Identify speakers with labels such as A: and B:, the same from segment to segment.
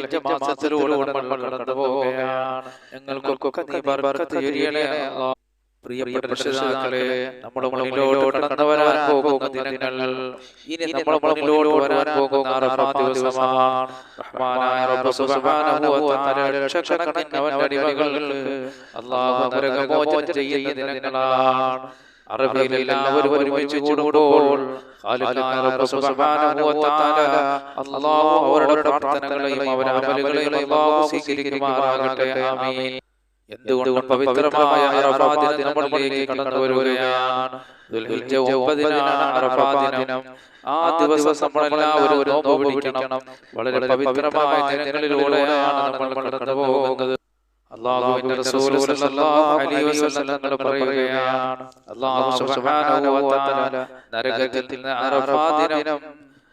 A: ഹിജ്ജ മാസത്തിലൂടെ നമ്മൾ കടന്നു പോവുകയാണ്. ഞങ്ങൾക്കൊക്കെ നീ ബർക്കത്ത് ചൊരിയണേ അല്ലാഹ്. പ്രിയപ്പെട്ട രക്ഷിതാക്കളെ നമ്മുടെ മുന്നിലോട്ട് കടന്നു വരാൻ പോകുന്ന ദിനങ്ങൾ. ഇനി നമ്മുടെ മുന്നിലോട്ട് വരാൻ പോകുന്ന അറഫാ ദിവസമാണ്. റഹ്മാനായ റബ്ബ് സുബ്ഹാനഹു വ തആല ലക്ഷക്കണക്കിന് അവന്റെ അടിമകൾക്ക് അല്ലാഹു നരകമോചനം ചെയ്യുന്ന ദിനങ്ങളാണ്. അറബിയിൽ എല്ലാവരും ഒരുമിച്ച് കൂടുമ്പോൾ അവരുടെ പ്രാർത്ഥനകളെയും അവരുടെ അമലുകളെയും അല്ലാഹു സ്വീകരിക്കുമാറാകട്ടെ. ആമീൻ. എന്തുകൊണ്ടും പവിത്രമായ അറഫാ ദിനം നമ്മളിലേക്ക് കടന്നു വരികയാണ്. ദുൽഹിജ്ജ ഒമ്പതിനാണ് അറഫാ ദിനം ആ ദിവസം നമ്മളെല്ലാവരും ഒരു നോമ്പ് പിടിക്കണം. വളരെ പവിത്രമായ ദിനങ്ങളിലൂടെയാണ് നമ്മൾ കടന്നു പോകുന്നത്. അള്ളാഹുവിന്റെ റസൂൽ സല്ലല്ലാഹു അലൈഹി വസല്ലം തങ്ങൾ പറയുകയാണ്. അല്ലാഹു സുബ്ഹാനഹു വ തആല നരകത്തിൽ നിന്ന് അറഫാ ദിനം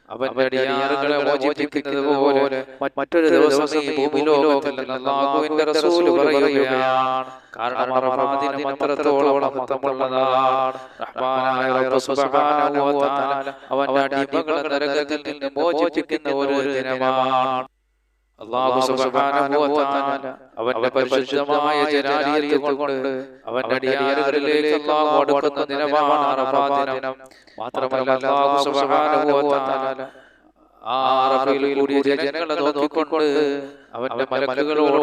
A: അവന്റെ അടിയാറുകളെ മോചിപ്പിക്കുന്നത് പോലെ മറ്റൊരു ദിവസം ഈ ഭൂമിലോകത്തിൽ നിന്ന് അല്ലാഹുവിന്റെ റസൂൽ പറയുകയാണ്. കാരണം അറഫാ ദിനം അത്രത്തോളം മഹത്വമുള്ളതാണ്. റഹ്മാനായ റബ്ബ് സുബ്ഹാനഹു വ തആല അവന്റെ അടിമകളെ നരകത്തിൽ നിന്ന് മോചിപ്പിക്കുന്ന ഒരു ദിനമാണ്. അള്ളാഹു അവന്റെ പരിശുദ്ധമായ ജലാലിയത്ത് കൊണ്ട് അവന്റെ അടിയാറുകളിലേക്ക് ദിനമാണ് അറഫാ ദിനം. മാത്രമല്ല ആ അറഫയിൽ കൂടിയ ജനങ്ങളെ നോക്കിക്കൊണ്ട് അവന്റെ മലക്കുകളോട്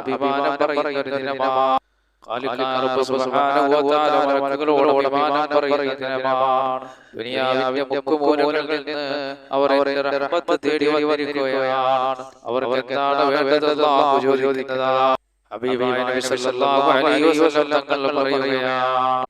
A: അഭിമാനം പറയുന്ന ഒരു ദിനമാണ് മലക്കുകളോട് അഭിമാനം പറയുന്ന ദിനമാണ് ദുനിയാവിന്റെ മുക്കുമൂലകളിൽ നിന്ന് അവർ റഹ്മത്ത് തേടി വന്നിരിക്കുകയാണ്. അവർക്ക് എന്താണ് വേണ്ടത് ചോദിക്കുന്നതാണ് ഹബീബായ നബി സല്ലല്ലാഹു അലൈഹി വസല്ലം തങ്ങൾ പറയുകയാണ്.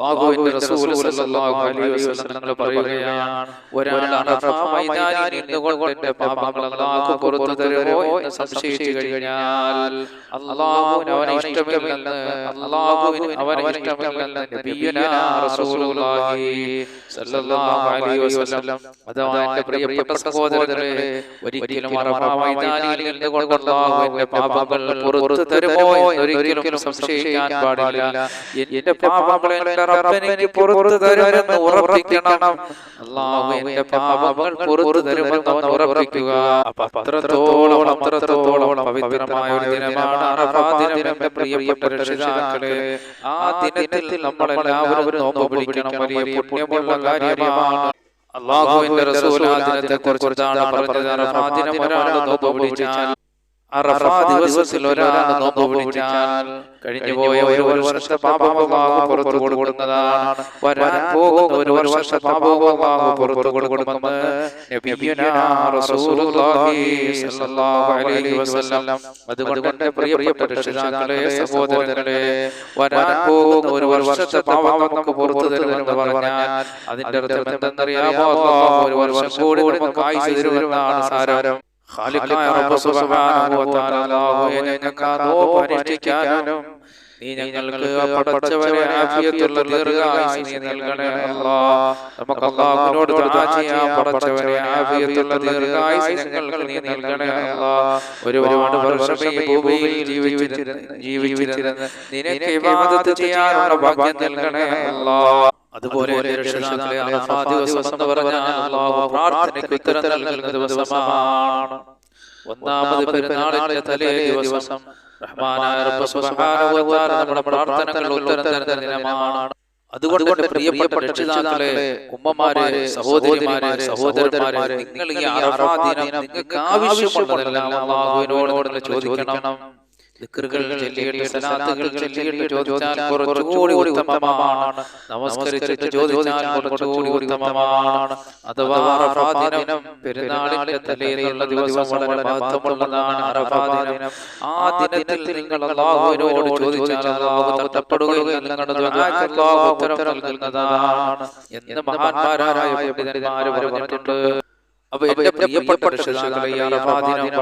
A: അല്ലാഹുവിന്റെ റസൂൽ സല്ലല്ലാഹു അലൈഹി വസല്ലം തങ്ങൾ പറയുകയാണ് ഒരാൾ അറഫ മൈതാനിൽ നിന്നുകൊണ്ട് എന്റെ പാപങ്ങൾ അല്ലാഹു പുറത്തു തരുമോ എന്ന് സംശയിച്ചു കഴിഞ്ഞാൽ അല്ലാഹുവിന് അവനെ ഇഷ്ടമില്ലെന്ന് അല്ലാഹുവിന് അവനെ ഇഷ്ടമില്ലെന്ന് നബിയുനാ റസൂലുള്ളാഹി സല്ലല്ലാഹു അലൈഹി വസല്ലം. അഥവാ എന്റെ പ്രിയപ്പെട്ട ഒരിക്കലും അറഫ മൈതാനിൽ നിന്നുകൊണ്ട് അല്ലാഹു എന്റെ പാപങ്ങൾ പുറത്തു തരുമോ എന്ന് ഒരിക്കലും സംശയിക്കാൻ പാടില്ല. എന്റെ പാപങ്ങൾ എന്റെ റബ്ബെനിക്ക് പുറത്തു തരുമെന്ന് ഉറപ്പിക്കണം. എന്റെ പാപങ്ങൾ പുറത്തു തരുമെന്ന് ഉറപ്പിക്കുക. അത്രത്തോളം അത്രത്തോളം പവിത്രമായ ഒരു ദിനമാണ് അറഫാ ദിനം പ്രിയപ്പെട്ട രക്ഷിതാക്കളെ. ആ ദിനത്തിൽ നമ്മൾ എല്ലാവരും നോമ്പ് പിടിക്കണം. വലിയ പുണ്യമുള്ള കാര്യമാണ്. അള്ളാഹുവിന്റെ റസൂൽ ആ ദിനത്തെ കുറിച്ചാണ് പറഞ്ഞത്. ഒരാൾ നോമ്പ് പിടിച്ചാൽ അറഫാ ദിവസത്തിൽ ഒരാൾ നോമ്പ് പിടിച്ചാൽ കഴിഞ്ഞു പോയ ഒരു വർഷത്തെ പാപം അല്ലാഹു പുറത്തു കൊടുക്കുന്നതാണ്. വരാൻ പോകുന്ന ഒരു വർഷത്തെ പുറത്തു കൊടുക്കുമെന്ന് അതുകൊണ്ട് പ്രിയപ്പെട്ട രക്ഷിതാക്കളെ സഹോദരങ്ങളെ വരാൻ പോകുന്ന ഒരു വർഷത്തെ പാപം നമുക്ക് പുറത്തു തരുമെന്ന് പറഞ്ഞാൽ അതിന്റെ അർത്ഥം എന്തെന്നറിയാമോ? ഒരു വർഷം കൂടി നമുക്ക് ആയുസ് തരുമെന്നാണ് സാരം. ഖാലിഖായ റബ്ബ് സുബ്ഹാനഹു വ തആല അല്ലാഹുവേ ഞങ്ങൾക്ക് ആ നോമ്പ് നീ ഞങ്ങൾക്ക് പടച്ചവരെ ആഫിയത്തുള്ള ദീർഘായുസ് നീ നൽകണേ അല്ലാഹ് നമുക്ക് അല്ലാഹുവിനോട് ദുആ ചെയ്യാം പടച്ചവരെ ആഫിയത്തുള്ള ദീർഘായുസ് ഞങ്ങൾക്ക് നീ നൽകണേ അല്ലാഹ് ഒരുപാട് വർഷം ഈ ഭൂമിയിൽ ജീവിച്ചിരുന്ന ജീവിച്ചിരുന്ന നിനക്ക് ഇബാദത്ത് ചെയ്യാനുള്ള ഭാഗ്യം നൽകണേ അല്ലാഹ് അതുപോലെ ദിവസം എന്ന് പറഞ്ഞാൽ പ്രാർത്ഥനയ്ക്ക് ഉത്തരം നൽകുന്ന ദിവസമാണ്. ഒന്നാമത് പെരുന്നാളിന്റെ തലേ ദിവസം. നമ്മുടെ പ്രാർത്ഥനകൾ ഉത്തരം തരുന്ന ദിനമാണ്. അതുകൊണ്ട് പ്രിയപ്പെട്ട രക്ഷിതാക്കളെ ഉമ്മമാരെ സഹോദരിമാരെ സഹോദരന്മാരെ നിങ്ങൾ ഈ അറഫാ ദിനം നിങ്ങൾക്ക് ആവശ്യമുള്ളതെല്ലാം അല്ലാഹുവിനോട് ചോദിക്കണം. നമസ്കരിച്ചിട്ട് ചോദിച്ചാൽ കുറച്ചുകൂടി ഉത്തമമാണ്. അഥവാ ദിനം പെരുന്നാളിന്റെ തലേന്നുള്ള ദിവസം വളരെ മഹത്വമുള്ളതാണ് അറഫാ ആ ദിനത്തിൽ നിങ്ങൾ അള്ളാഹുവിനോട് ചോദിച്ചാൽ അള്ളാഹു തട്ടപ്പെടുകയും നിങ്ങളുടെ ദുആക്ക് അള്ളാഹു ഉത്തരം നൽകുന്നതാണ്. എന്ന് മഹാന്മാരായ പണ്ഡിതന്മാർ പറഞ്ഞിട്ടുണ്ട്. അപ്പൊ എന്റെ പ്രിയപ്പെട്ട രക്ഷിതാക്കളെ ഈ അറഫാ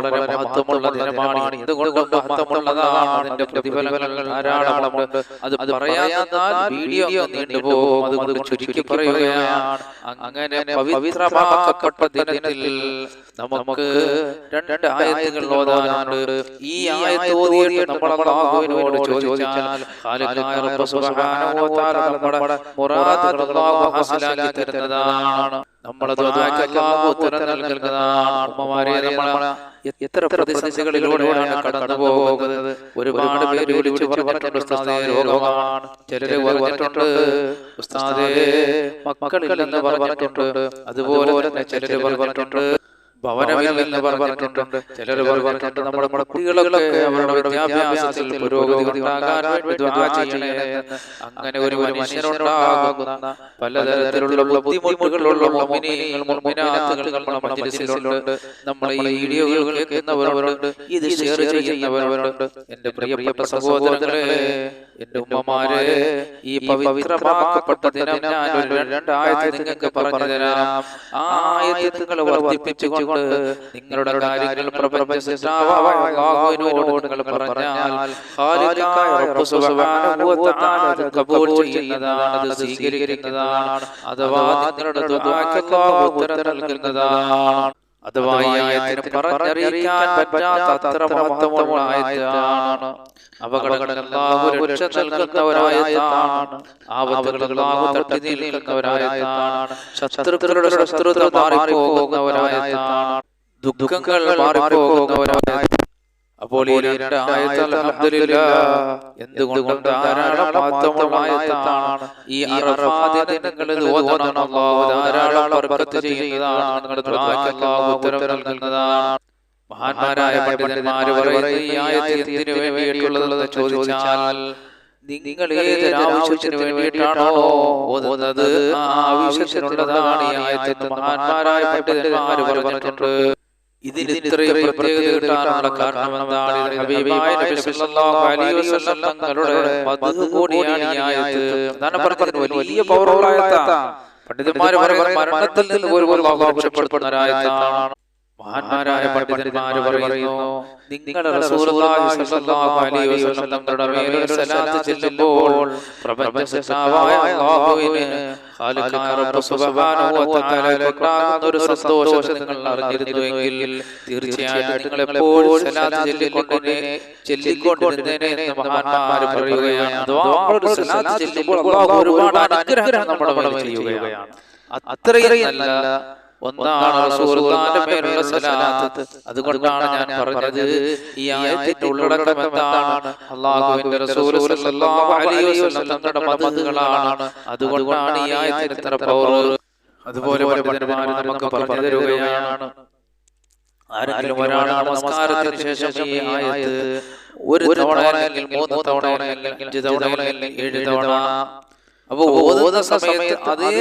A: വളരെ മഹത്വമുള്ള ദിനമാണ് എന്തുകൊണ്ട് മഹത്വമുള്ളതാണ് അതിന്റെ പ്രതിഫലങ്ങൾ ധാരാളമുണ്ട്. അത് വീഡിയോ അങ്ങ് നീണ്ടുപോകും. അതുകൊണ്ട് ചുരുക്കി പറയുകയാണ്. അങ്ങനെ പവിത്രമാക്കപ്പെട്ട ദിനത്തിൽ നമുക്ക് രണ്ട് ആയത്തുകൾ ഓതാനുണ്ട്. ഈ ആയത്ത് ഓതിയിട്ട് നമ്മൾ അള്ളാഹുവിനോട് ചോദിച്ചാൽ നമ്മുടെ അള്ളാഹു ഹാസിലാക്കി തരുന്നതാണ്. നൽകുന്നതാണ്. നമ്മൾ എത്ര പ്രതിസന്ധികളിലൂടെയാണ് കടന്നു പോകുന്നത് ഒരുപാട് പേര് വിളിച്ചു പറഞ്ഞിട്ടുണ്ട് രോഗമാണ്. ചിലര് പറഞ്ഞിട്ടുണ്ട്. ഉസ്താദേ മക്കളില്ലെന്ന് പറഞ്ഞിട്ടുണ്ട്. അതുപോലെ തന്നെ ചിലര് പറഞ്ഞിട്ടുണ്ട്. ഭവനമില്ലെന്ന് പറഞ്ഞിട്ടുണ്ട്. ചിലർ പറഞ്ഞിട്ടുണ്ട് നമ്മുടെ കുട്ടികളൊക്കെ അവരുടെ വിദ്യാഭ്യാസത്തിൽ പുരോഗതി അങ്ങനെ ഒരു മനുഷ്യനുണ്ടാകുന്ന പലതരത്തിലുള്ള ബുദ്ധിമുട്ടുകളുള്ള നമ്മൾ ഈ വീഡിയോകൾ കേൾക്കുന്നവരവരുണ്ട് ഇത് ഷെയർ ചെയ്യുന്നവരവരുണ്ട് എന്റെ പ്രിയപ്പെട്ട സഹോദരങ്ങളെ എന്റെ ഉമ്മമാരെ ഈ പവിത്രമാക്കപ്പെട്ട ദിനം ഞാൻ ഒരു രണ്ടായത്ത് നിങ്ങൾക്ക് പറഞ്ഞു തരാം. ആ നിങ്ങൾ വർദ്ധിപ്പിച്ചുകൊണ്ട് നിങ്ങളുടെ കാര്യങ്ങൾ പറഞ്ഞാൽ ചെയ്യുന്നതാണ് അത് സ്വീകരിക്കുന്നതാണ് അഥവാ നിങ്ങളുടെ ഉത്തരം നൽകുന്നതാണ്. അഥവാ പറഞ്ഞറിയിക്കാൻ ആയത്താണ് ശത്രുക്കളുടെ ശത്രുത മാറിപ്പോകുന്ന ദുഃഖങ്ങൾ മാറിപ്പോകുന്ന ഒരായത്താണ് അപ്പോൾ ഈ രണ്ട് അൽഹംദുലില്ലാ എന്തുകൊണ്ടും ധാരാളം മഹത്വമുള്ള ആയത്താണ് ഈ ഓതണം. അല്ലാഹു ധാരാളം ബർക്കത്ത് ചെയ്യുന്നതാണ് നിങ്ങളുടെ ദുആക്ക്. അല്ലാഹു ഉത്തരം നൽകുന്നതാണ്. മഹാന്മാരായ പണ്ഡിതന്മാര് പറയുന്ന ഈ ആയത്ത് എന്തിനു വേണ്ടിയിട്ടുള്ളതെന്ന് ചോദിച്ചാൽ നിങ്ങൾ ഏതൊരു ആവശ്യത്തിന് വേണ്ടിയിട്ടാണോ ഓതുന്നത്? ആ ആവശ്യത്തിനുള്ളതാണ് ഈ ആയത്ത് മഹാന്മാരായ പണ്ഡിതന്മാര് പറഞ്ഞിട്ടുണ്ട്. ഇതിന് ഇത്രയും പ്രത്യേകത കിട്ടാനുള്ള കാരണം എന്താണ് തങ്ങളുടെ കൂടിയാണ് ഈ പറഞ്ഞത് വലിയ പണ്ഡിതന്മാർ മരണത്തിൽ നിന്ന് പോലും അല്ലാഹു രക്ഷപ്പെടുത്തുന്ന ഒരു ആയത്താണ് മഹാന്മാരായ പണ്ഡിതന്മാര് പറയുന്നു നിങ്ങൾ ചെല്ലുമ്പോൾ ഒരു സന്തോഷം നിങ്ങൾ അറിഞ്ഞിരുന്നുവെങ്കിൽ തീർച്ചയായിട്ടും നിങ്ങൾ എപ്പോഴും സലാത്ത് ചൊല്ലിക്കൊണ്ടിനെ ചൊല്ലിക്കൊണ്ടിരുന്നേനെ എന്ന് മഹാന്മാർ പറയുകയാണ്. ഒരുപാട് അനുഗ്രഹങ്ങൾ നമ്മുടെ ചെയ്യുകയാണ്. അത്രയും നല്ല ഒന്നാണ് റസൂലുള്ളാഹിന്റെ മേലുള്ള സലാത്ത്. അതുകൊണ്ടാണ് ഞാൻ പറഞ്ഞത് ഈ ആയത്തിന്റെ ഉള്ളടക്കം എന്താണ്? അള്ളാഹുവിന്റെ റസൂൽ സല്ലല്ലാഹു അലൈഹി വസല്ലം തങ്ങളുടെ മതങ്ങളാണ്. അതുകൊണ്ടാണ് ഈ ആയത്തിന് ഇത്ര പവർ അതുപോലെ പണ്ഡിതന്മാർ നമുക്ക് പറഞ്ഞു തരുകയാണ്. ആരെങ്കിലും ഒരാൾ നമസ്കാരത്തിന് ശേഷം ഈ ആയത്ത് ഒരു തവണ അല്ലെങ്കിൽ മൂന്ന് തവണ അല്ലെങ്കിൽ അഞ്ച് തവണ അല്ലെങ്കിൽ ഏഴ് തവണ അപ്പൊ ഓതുന്ന സമയത്ത് അതേ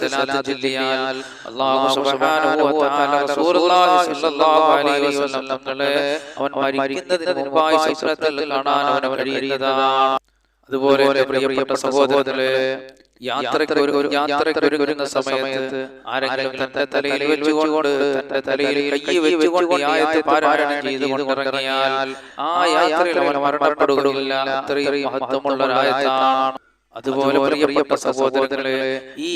A: സലാത്ത് ചൊല്ലിയാൽ അല്ലാഹു സുബ്ഹാനഹു വ തആല റസൂലുള്ളാഹി സ്വല്ലല്ലാഹു അലൈഹി വസല്ലം തങ്ങളെ അവൻ മരിക്കുന്നതിന് മുമ്പായി സ്വപ്നത്തിൽ കാണാൻ അവൻ കഴിയുന്നതാണ്. അതുപോലെ പ്രിയപ്പെട്ട സഹോദരരെ യാത്രയ്ക്ക് ഒരു യാത്രയ്ക്ക് ഒരുങ്ങുന്ന സമയത്ത് ആരെങ്കിലും തന്റെ തലയിൽ വെച്ചുകൊണ്ട് തന്റെ തലയിൽ കൈ വെച്ചുകൊണ്ട് ആയത്ത് പാരായണം ചെയ്തുകൊണ്ട് ഇറങ്ങിയാൽ ആ യാത്രയിൽ അവൻ മരണപ്പെടുകയില്ല അത്രയും മഹത്വമുള്ള അതുപോലെ പ്രിയപ്പെട്ട സഹോദരങ്ങളെ ഈ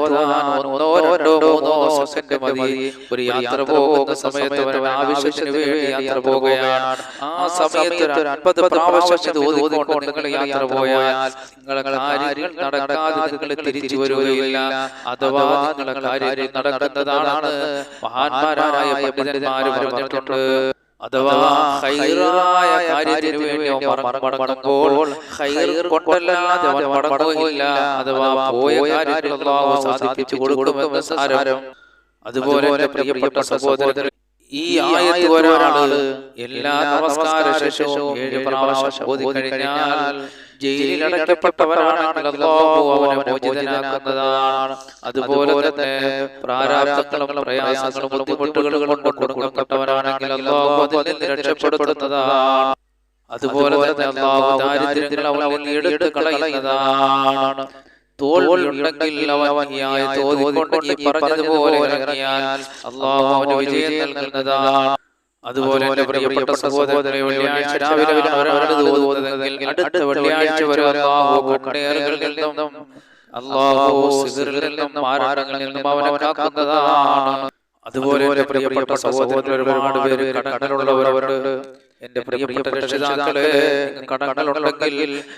A: ഒന്നോ രണ്ടോ മൂന്നോ സെക്കൻഡ് മതി. ഒരു യാത്ര പോകുന്ന സമയത്ത് ആവശ്യത്തിന് വേണ്ടി യാത്ര പോകുകയാണ്. ആ സമയത്ത് ഒരു അൻപത് പ്രാവശ്യം ഓതിക്കൊണ്ട് നിങ്ങൾ യാത്ര പോയാൽ നിങ്ങളെ കാര്യങ്ങൾ നടക്കാതെ നിങ്ങൾ തിരിച്ചു വരികയില്ല. അഥവാ നിങ്ങളെ കാര്യങ്ങൾ നടക്കുന്നതാണ് മഹാന്മാരായ പണ്ഡിതന്മാര് പറഞ്ഞിട്ടുണ്ട്. അഥവാ ഹൈറായ കാര്യത്തിന് വേണ്ടി അവൻ മടങ്ങുമ്പോൾ ഹൈർ കൊണ്ടല്ലാതെ അവൻ മടങ്ങുകയില്ല. അഥവാ പോയ കാര്യത്തിൽ അല്ലാഹു സാധിപ്പിച്ചു കൊടുക്കുമെന്ന് സാരം അതുപോലെ പ്രിയപ്പെട്ട സഹോദരൻ ഈ ആയത്ത് ഒരാൾ എല്ലാ നമസ്കാര ശേഷവും ഏഴ് പ്രാവശ്യം ഓതി കഴിഞ്ഞാൽ അല്ലാഹു അവനെ മോചിതനാക്കുന്നതാണ്. അതുപോലെ തന്നെ പ്രാരാബ്ദങ്ങളും പ്രയാസങ്ങളും ബുദ്ധിമുട്ടുകളും കൊണ്ട് കൊടുക്കപ്പെട്ടവരാണെങ്കിൽ അല്ലാഹു അതിൽ നിന്ന് രക്ഷപ്പെടുത്തുന്നതാണ്. അതുപോലെ തന്നെ അല്ലാഹു ദാരിദ്ര്യങ്ങൾ നിന്ന് എടുത്ത് കളയുന്നതാണ് തോൽവിയുണ്ടെങ്കിൽ അവൻ ഈ ആയത്ത് ഓതിക്കൊണ്ട് ഈ പറഞ്ഞതുപോലെ ഇറങ്ങിയാൽ അള്ളാഹു അവന് വിജയം നൽകുന്നതാണ്. അതുപോലെ എന്റെ പ്രിയപ്പെട്ട സഹോദരനെ വെള്ളിയാഴ്ച രാവിലെ ഒരാളത് ഓതുന്നതെങ്കിൽ അടുത്ത വെള്ളിയാഴ്ച വരെ അള്ളാഹു കണ്ണേറുകളിൽ നിന്നും അല്ലാഹു സിദറിൽ നിന്നും മാരണങ്ങളിൽ നിന്നും അവനെ കാക്കുന്നതാണ്. അതുപോലെ എന്റെ പ്രിയപ്പെട്ട സഹോദരൻ ഒരുപാട് പേര് കടലുള്ളവരവരുണ്ട് എന്റെ പ്രിയപ്പെട്ട രക്ഷിതാക്കളെ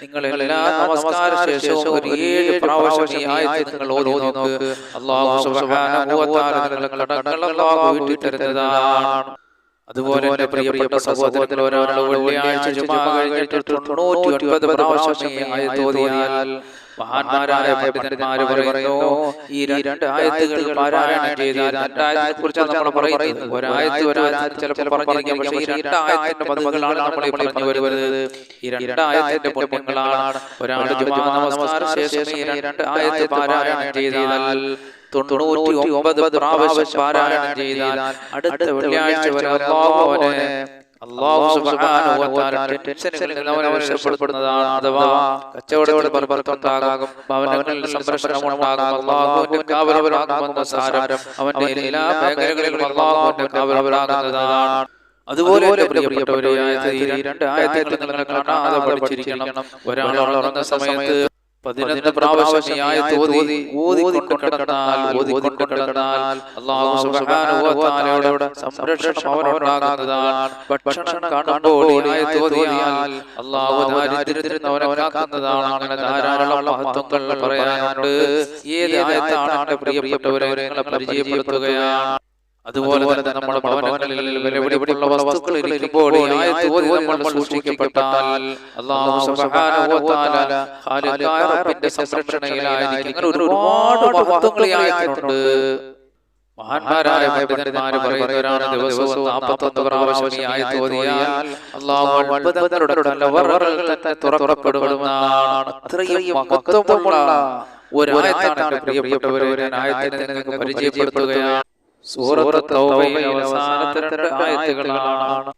A: നിങ്ങൾ എല്ലാ നമസ്കാര ശേഷവും ഒരു ഏഴ് പ്രാവശ്യം ഈ നിങ്ങൾ നോക്ക്. അള്ളാഹു തരുന്നതാണ്. അതുപോലെ എന്റെ പ്രിയപ്പെട്ട സഹോദരത്തിൽ ഒരാൾ വെള്ളിയാഴ്ച കഴിഞ്ഞിട്ട് ഈ ആയത്ത് ഓതിയാൽ മഹാന്മാരായ പണ്ഡിതന്മാര് പറയുന്നു ഈ രണ്ട് ആയത്തുകൾ പാരായണം ചെയ്താൽ രണ്ടായത്തിനെ കുറിച്ചാണ് നമ്മൾ പറയുന്നത്. ഒരായത്ത് ഒരായത്ത് ചിലപ്പോൾ പറഞ്ഞിരിക്കാം പക്ഷേ ഈ രണ്ടായത്തിന്റെ പദങ്ങളാണ് നമ്മൾ ഈ പറഞ്ഞു വരുന്നത്. ഈ രണ്ടായത്തിന്റെ പുണ്യങ്ങളാണ്. ഒരാൾ നമസ്കാര ശേഷം ഈ രണ്ട് ആയത്ത് പാരായണം ചെയ്താൽ തൊണ്ണൂറ്റി ഒമ്പത് പ്രാവശ്യം പാരായണം ചെയ്താൽ അടുത്ത വെള്ളിയാഴ്ച വരെ അള്ളാഹു അവനെ അള്ളാഹു സുബ്ഹാനഹു വ തആല ടെൻഷനുകളിൽ നിന്ന് അവനെ രക്ഷപ്പെടുത്തുന്നതാണ് അഥവാ കച്ചവടത്തിൽ ബർബർക്കുണ്ടാകും ഭവനങ്ങളിൽ സംരക്ഷണം ഉണ്ടാകും അള്ളാഹുവിന്റെ കാവലവരാകുമെന്ന സാരം അവന്റെ എല്ലാ മേഖലകളിലും അള്ളാഹുവിന്റെ കാവലവരാകുന്നതാണ് അതുപോലെ പ്രിയപ്പെട്ടവരെ ഈ രണ്ട് ആയത്തുകൾ നിങ്ങൾ കാണാതെ പഠിച്ചിരിക്കണം. ഒരാൾ ഉറങ്ങുന്ന സമയത്ത് പതിനൊന്ന് പ്രാവശ്യം ഓതി ഓതിക്കൊണ്ട് കിടന്നാൽ ഓതിക്കൊണ്ട് കിടന്നാൽ അല്ലാഹു സുബ്ഹാനഹു വ തആലയുടെ സംരക്ഷണം അവനുണ്ടാകുന്നതാണ്. ഭക്ഷണം കാണുമ്പോൾ ഓതിയാൽ അല്ലാഹു ദാരിദ്ര്യത്തിൽ അവനെ കാക്കുന്നതാണ് അങ്ങനെ ധാരാളം മഹത്വങ്ങൾ പറയാനുണ്ട്. ഏത് ആയത്താണ് പ്രിയപ്പെട്ടവരെ? നിങ്ങളെ പരിചയപ്പെടുത്തുകയാണ്. അതുപോലെ തന്നെ നമ്മുടെ ഭവനങ്ങളിൽ വിലപിടിപ്പുള്ള വസ്തുക്കൾ ഇരിക്കുമ്പോൾ നമ്മൾ സൂക്ഷിക്കപ്പെട്ടാൽ സുബ്ഹാനഹു വ തആല ഖാലിഖായ റബ്ബിന്റെ സംരക്ഷണയിലായിരിക്കും. അങ്ങനെ ഒരുപാട് മഹത്വങ്ങൾ ആയിട്ടുണ്ട്. മഹാന്മാരായ പണ്ഡിതന്മാര് പറയുന്നവരാണ് ദിവസവും നാൽപ്പത്തൊന്ന് പ്രാവശ്യം ഈ ആയത്ത് ഓതിയാൽ അല്ലാഹു അത്ഭുതങ്ങളുടെ കലവറകൾ തന്നെ തുറക്കപ്പെടുമെന്നാണ് അത്രയും മഹത്വമുള്ള ഒരു ആയത്താണ് പ്രിയപ്പെട്ടവരെ. ഞാൻ ആയത്തിനെ നിങ്ങൾക്ക് പരിചയപ്പെടുത്തുകയാണ്. സൂറത്ത് തൗബയിലെ അവസാനത്തെ രണ്ട് ആയത്തുകളാണ്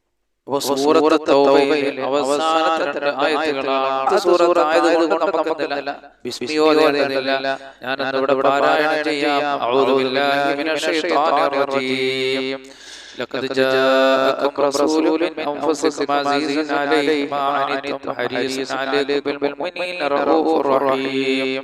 A: അപ്പൊ സൂറത്ത് തൗബയിലെ അവസാനത്തെ രണ്ട് ആയത്തുകളാണ് ആ സൂറത്ത് ആയതുകൊണ്ട് നമുക്കെന്നില്ല വിസ്മിയോദയമില്ല ഞാൻ ഇവിടെ പാരായണം ചെയ്യാം അഊദു ബില്ലാഹി മിനശ് ശൈത്വാനിർ റജീം لقد جاءكم رسول من أنفسكم عزيز عليه ما عنتم حريص عليكم بالمؤمنين رؤوف رحيم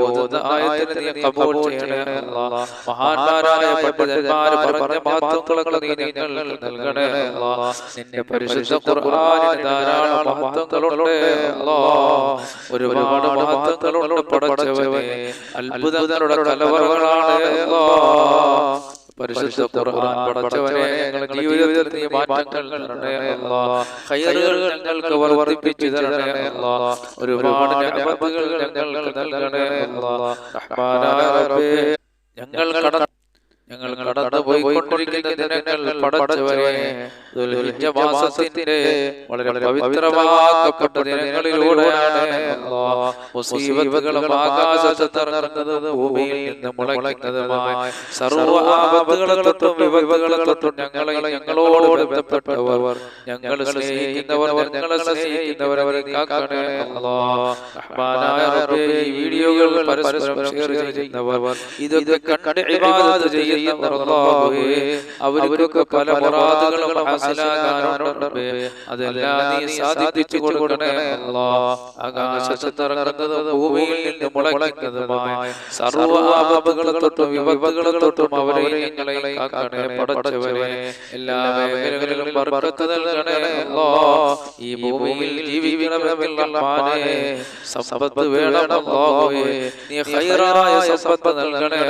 A: ഓതുന്ന ആയത്തിനെ നീ ചെയ്യണേ അല്ലാഹ്. മഹാന്മാരായ പണ്ഡിതന്മാർ പറഞ്ഞ മഹത്വങ്ങളൊക്കെ നീ നൽകണേ നിന്റെ പരിശുദ്ധ ധാരാളം മഹത്വങ്ങളുണ്ട് ഒരുപാട് മഹത്വങ്ങളുണ്ട് പടച്ചവനെ. അത്ഭുതങ്ങളുടെ കലവറകളാണ് പരിശുദ്ധ ഖുർആൻ പടച്ചവനെ ഞങ്ങളുടെ ജീവിതത്തിൽ നീ മാറ്റങ്ങൾ തരണേ അല്ലാഹ് ഖൈറുകൾ ഞങ്ങൾക്ക് വർദ്ധിപ്പിച്ചു തരണേ അല്ലാഹ് ഒരുപാട് നിഅമത്തുകൾ ഞങ്ങൾക്ക് നൽകണേ അല്ലാഹ് റഹ്മാനായ റബ്ബേ ഞങ്ങൾ കട പോയിക്കൊണ്ടിരിക്കുന്ന ദിനങ്ങൾ വളരെ പവിത്രമാക്കപ്പെട്ട സർവ ഞങ്ങളോട് ഈ വീഡിയോകൾ പരസ്പരം ഷെയർ ചെയ്യുന്നവർ ഇതൊക്കെ കണ്ട് അവർക്കൊക്കെ പല മുറാദുകളും ഹാസിലാകാനുണ്ട് അതെല്ലാം നീ സാധിപ്പിച്ചു കൊടുക്കണേ അല്ലാ. ആകാശത്ത് തിറങ്ങുന്നത് ഭൂമിയിൽ നിന്ന് മുളയ്ക്കുന്നതുമായ. ആപത്തുകളെ തൊട്ടും വിപത്തുകളെ തൊട്ടും അവരെ ഞങ്ങളെ കാക്കണേ പടച്ചവരെ എല്ലാ മേഖലകളിലും ബർക്കത്ത് നൽകണേ ഈ ഭൂമിയിൽ സമ്പത്ത് അല്ലാഹുവേ നീ ഹൈറായ സമ്പത്ത് നൽകണേ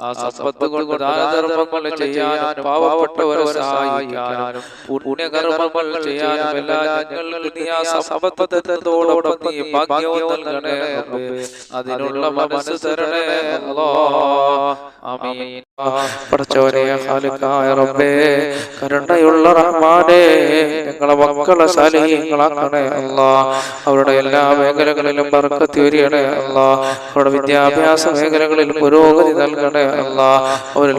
A: ആ സമ്പത്ത് കൊണ്ട് ദാനധർമ്മങ്ങൾ ചെയ്യാനും പാവപ്പെട്ടവരെ സഹായിക്കാനും പുണ്യകർമ്മങ്ങൾ ചെയ്യാനും എല്ലാ ഞങ്ങൾക്ക് നീ ആ സമ്പത്ത് തരുന്നതോടൊപ്പം നീ ഭാഗ്യവും നൽകണേ അതിനുള്ള മനസ്സ് തരണേ അല്ലാ. ആമീൻ. പടച്ചവനെ ഖാലിഖായ റബ്ബേ. കരുണയുള്ള റഹ്മാനേ ഞങ്ങളെ മക്കളെ സാലിഹ്യങ്ങളാക്കണേ അല്ല. അവരുടെ എല്ലാ മേഖലകളിലും ബർക്കത്ത് വരികണേ അല്ല. അവരുടെ വിദ്യാഭ്യാസ മേഖലകളിലും പുരോഗതി നൽകണേ അല്ല. അവരിൽ